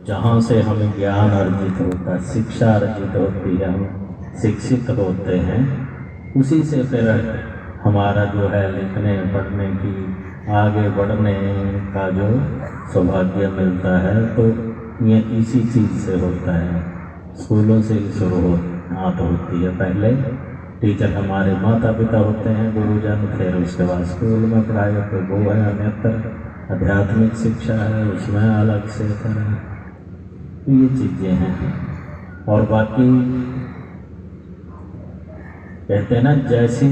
जहाँ से हमें ज्ञान अर्जित होता है, शिक्षा अर्जित होती है, हम शिक्षित होते हैं, उसी से फिर हमारा जो है लिखने, पढ़ने की, आगे बढ़ने का जो सौभाग्य मिलता है तो ये इसी चीज़ से होता है। स्कूलों से ही शुरू हो आत होती है पहले। टीचर हमारे माता पिता होते हैं, गुरुजन, फिर उसके बाद स्कूल में पढ़ाई तो वो है अन्यत्र। आध्यात्मिक शिक्षा है, उसमें अलग से तरह ये चीज़ें हैं। और बाकी कहते हैं ना, जैसी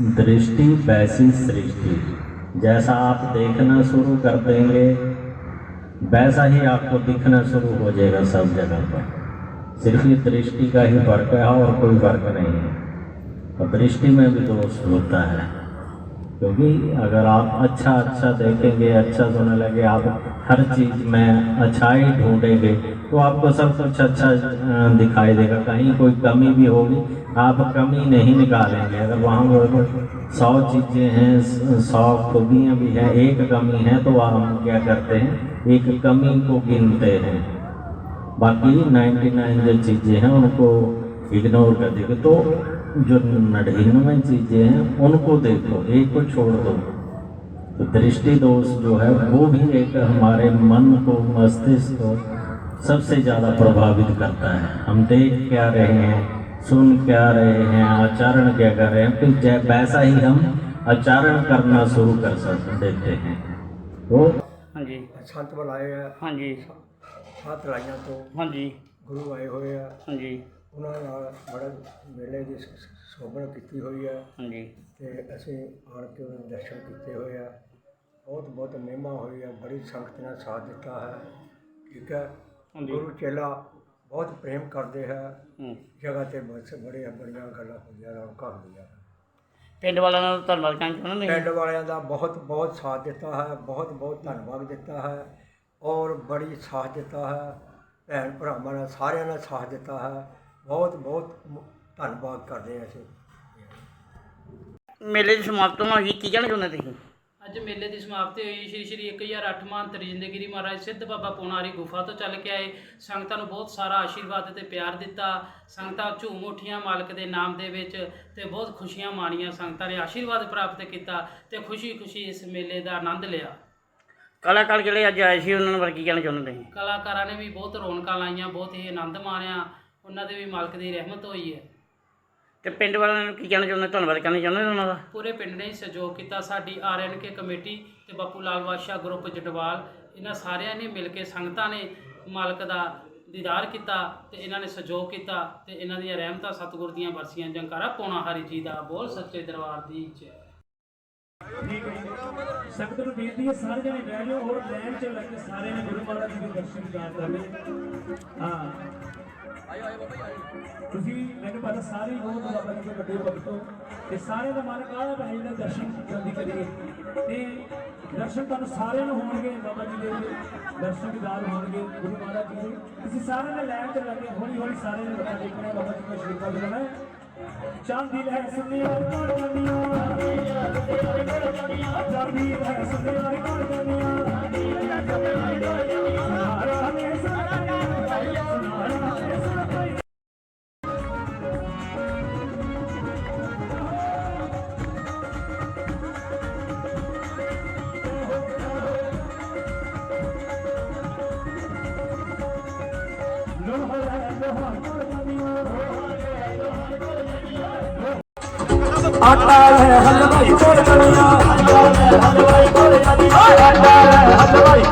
दृष्टि, वैसी सृष्टि। जैसा आप देखना शुरू कर देंगे, वैसा ही आपको दिखना शुरू हो जाएगा सब जगह पर। सिर्फ़ ये दृष्टि का ही फ़र्क है और कोई फ़र्क नहीं है। और दृष्टि में भी दोष होता है। क्योंकि अगर आप अच्छा अच्छा देखेंगे अच्छा सुनने लगे, आप हर चीज़ में अच्छाई ढूंढेंगे तो आपको सब कुछ अच्छा दिखाई देगा। कहीं कोई कमी भी होगी, आप कमी नहीं निकालेंगे। अगर वहाँ सौ चीज़ें हैं, सौ खूबियाँ भी हैं, एक कमी है तो हम क्या करते हैं? एक कमी को गिनते हैं। बाकी 99 जो चीज़ें हैं, उनको इग्नोर कर देंगे। तो जो नडहीन में चीज़ें हैं उनको देखो एक को छोड़ दो। तो दृष्टि दोष जो है वो भी एक हमारे मन को मस्तिष्क को सबसे ज़्यादा प्रभावित करता है। हम देख क्या रहे हैं सुन क्या रहे हैं आचरण क्या कर रहे हैं तो फिर वैसा ही हम आचरण करना शुरू कर सकते देते हैं। तो हाँ जी। संत हैं। हाँ जी। सात लाइया तो हाँ जी। गुरु आए हुए हैं। हाँ जी। ਉਹਨਾਂ ਨਾਲ ਬੜਾ ਮੇਲੇ ਦੀ ਸ- ਕੀਤੀ ਹੋਈ ਹੈ ਹਾਂਜੀ। ਤੇ ਅਸੀਂ ਆਣ ਕੇ ਉਹਨਾਂ ਦੇ ਦਰਸ਼ਨ ਕੀਤੇ ਹੋਏ ਆ। ਬਹੁਤ ਬਹੁਤ ਮਹਿਮਾ ਹੋਈ ਹੈ ਬੜੀ ਸੰਗਤ ਨੇ ਸਾਥ ਦਿੱਤਾ ਹੈ। ਠੀਕ ਹੈ ਹਾਂਜੀ। ਗੁਰੂ ਚੇਲਾ ਬਹੁਤ ਪ੍ਰੇਮ ਕਰਦੇ ਹੈ। ਹੂੰ। ਜਗ੍ਹਾ ਤੇ ਬਸ ਬੜੇ ਬੜੀਆਂ ਗੱਲਾਂ ਹੁੰਦੀਆਂ ਰੌਣਕਾਂ ਹੁੰਦੀਆਂ। ਪਿੰਡ ਵਾਲਿਆਂ ਨਾਲ ਧੰਨਵਾਦ ਕਹਿਣਾ ਚਾਹੁੰਦੇ ਪਿੰਡ ਨੇ ਵਾਲਿਆਂ ਦਾ ਬਹੁਤ ਬਹੁਤ ਸਾਥ ਦਿੱਤਾ ਹੈ। ਬਹੁਤ ਬਹੁਤ ਧੰਨਵਾਦ ਦਿੱਤਾ ਹੈ। ਔਰ ਬੜੀ ਸਾਥ ਦਿੱਤਾ ਹੈ। ਭੈਣ ਭਰਾਵਾਂ ਨੇ ਸਾਰਿਆਂ ਨੇ ਸਾਥ ਦਿੱਤਾ ਹੈ। ਬਹੁਤ ਬਹੁਤ ਮ- ਧੰਨਵਾਦ ਕਰਦੇ ਹਾਂ ਅਸੀਂ। ਮੇਲੇ ਦੀ ਸਮਾਪਤੀ ਨਾਲ ਹੀ ਕੀ ਕਹਿਣਾ ਚਾਹੁੰਦੇ ਤੁਸੀਂ? ਅੱਜ ਮੇਲੇ ਦੀ ਸਮਾਪਤੀ ਹੋਈ। ਸ਼੍ਰੀ ਸ਼੍ਰੀ 1008 ਮਹੰਤਰੀ ਜ਼ਿੰਦਗਿਰੀ ਮਹਾਰਾਜ ਸਿੱਧ ਬਾਬਾ ਪੋਨਾਰੀ ਗੁਫਾ ਤੋਂ ਚੱਲ ਕੇ ਆਏ। ਸੰਗਤਾਂ ਨੂੰ ਬਹੁਤ ਸਾਰਾ ਆਸ਼ੀਰਵਾਦ ਤੇ ਪਿਆਰ ਦਿੱਤਾ। ਸੰਗਤਾਂ ਝੂਮ ਉੱਠੀਆਂ ਮਾਲਕ ਦੇ ਨਾਮ ਦੇ ਵਿੱਚ ਤੇ ਬਹੁਤ ਖੁਸ਼ੀਆਂ ਮਾਣੀਆਂ ਸੰਗਤਾਂ ਨੇ ਆਸ਼ੀਰਵਾਦ ਪ੍ਰਾਪਤ ਕੀਤਾ ਤੇ ਖੁਸ਼ੀ-ਖੁਸ਼ੀ ਇਸ ਮੇਲੇ ਦਾ ਆਨੰਦ ਲਿਆ। ਕਲਾਕਾਰ ਜਿਹੜੇ ਅੱਜ ਆਏ ਸੀ ਉਹਨਾਂ ਨੂੰ ਕੀ ਕਹਿਣਾ ਚਾਹੁੰਦੇ ਤੁਸੀਂ? ਕਲਾਕਾਰਾਂ ਨੇ ਵੀ ਬਹੁਤ ਰੌਣਕਾਂ ਲਾਈਆਂ ਬਹੁਤ ਹੀ ਆਨੰਦ ਮਾਣਿਆ। ਉਹਨਾਂ ਦੇ ਵੀ ਮਾਲਕ ਦੀ ਰਹਿਮਤ ਹੋਈ ਹੈ। ਤੇ ਪਿੰਡ ਵਾਲਿਆਂ ਨੂੰ ਕੀ ਕਹਿਣਾ ਚਾਹੁੰਦੇ? ਧੰਨਵਾਦ ਕਰਨਾ ਚਾਹੁੰਦੇ ਉਹਨਾਂ ਦਾ? ਪੂਰੇ ਪਿੰਡ ਨੇ ਸਹਿਯੋਗ ਕੀਤਾ। ਸਾਡੀ ਆਰਐਨਕੇ ਕਮੇਟੀ ਤੇ ਬਾਪੂ ਲਾਲ ਬਾਦਸ਼ਾਹ ਗਰੁੱਪ ਜਟਵਾਲ ਇਹਨਾਂ ਸਾਰਿਆਂ ਨੇ ਮਿਲ ਕੇ ਸੰਗਤਾਂ ਨੇ ਮਾਲਕ ਦਾ ਦੀਦਾਰ ਕੀਤਾ ਤੇ ਇਹਨਾਂ ਨੇ ਸਹਿਯੋਗ ਕੀਤਾ ਤੇ ਇਹਨਾਂ ਦੀਆਂ ਰਹਿਮਤਾਂ ਸਤਿਗੁਰ ਦੀਆਂ ਵਰਸੀਆਂ ਜੰਕਾਰਾ ਪੋਣਾ ਹਰੀ ਜੀ ਦਾ ਬੋਲ ਸੱਚੇ ਦਰਬਾਰ ਦੀ ਜੈ। ਸੰਗਤ ਨੂੰ ਬੇਨਤੀ ਹੈ, ਸਾਰੇ ਜਣੇ ਬਹਿ ਜਾਓ ਔਰ ਲਾਈਨ 'ਚ ਲੱਗ ਕੇ ਸਾਰਿਆਂ ਨੇ ਗੁਰੂ ਮਹਾਰਾਜ ਜੀ ਦੇ ਦਰਸ਼ਨ ਕਰ ਕਰਨੇ। ਹਾਂ। ਤੁਸੀਂ ਮੈਨੂੰ ਪਤਾ ਸਾਰੇ ਬਹੁਤ ਬਾਬਾ ਜੀ ਦੇ ਵੱਡੇ ਭਗਤ ਤੇ ਸਾਰਿਆਂ ਦਾ ਮਨ ਕਾਹਦਾ ਭਾਈ ਦਾ ਦਰਸ਼ਨ ਜਲਦੀ ਕਰੀਏ। ਤੇ ਦਰਸ਼ਨ ਤੁਹਾਨੂੰ ਸਾਰਿਆਂ ਨੂੰ ਹੋਣਗੇ, ਬਾਬਾ ਜੀ ਦੇ ਦਰਸ਼ਨ ਦੀਦਾਰ ਹੋਣਗੇ, ਗੁਰੂ ਮਹਾਰਾਜ ਜੀ ਦੇ। ਤੁਸੀਂ ਸਾਰਿਆਂ ਨੇ ਲੈਣ 'ਚ ਲੱਗ ਕੇ ਹੌਲੀ ਹੌਲੀ ਸਾਰਿਆਂ ਨੇ ਮੱਥਾ ਟੇਕਣਾ, ਬਾਬਾ ਜੀ ਦਾ ਆਸ਼ੀਰਵਾਦ ਲੈਣਾ ਹੈ ਚਾਂਦੀ ਲੈ ਸੁਣਿਆ ਕੋਣ ਕੰਨੀਆਂ ਚਾਂਦੀ ਲੈ ਸੁਣਿਆ ਕੋਣ ਕੰਨੀਆਂ आटा है हलवाई गोल कलिया आटा है हलवाई गोल कलिया आटा है हलवाई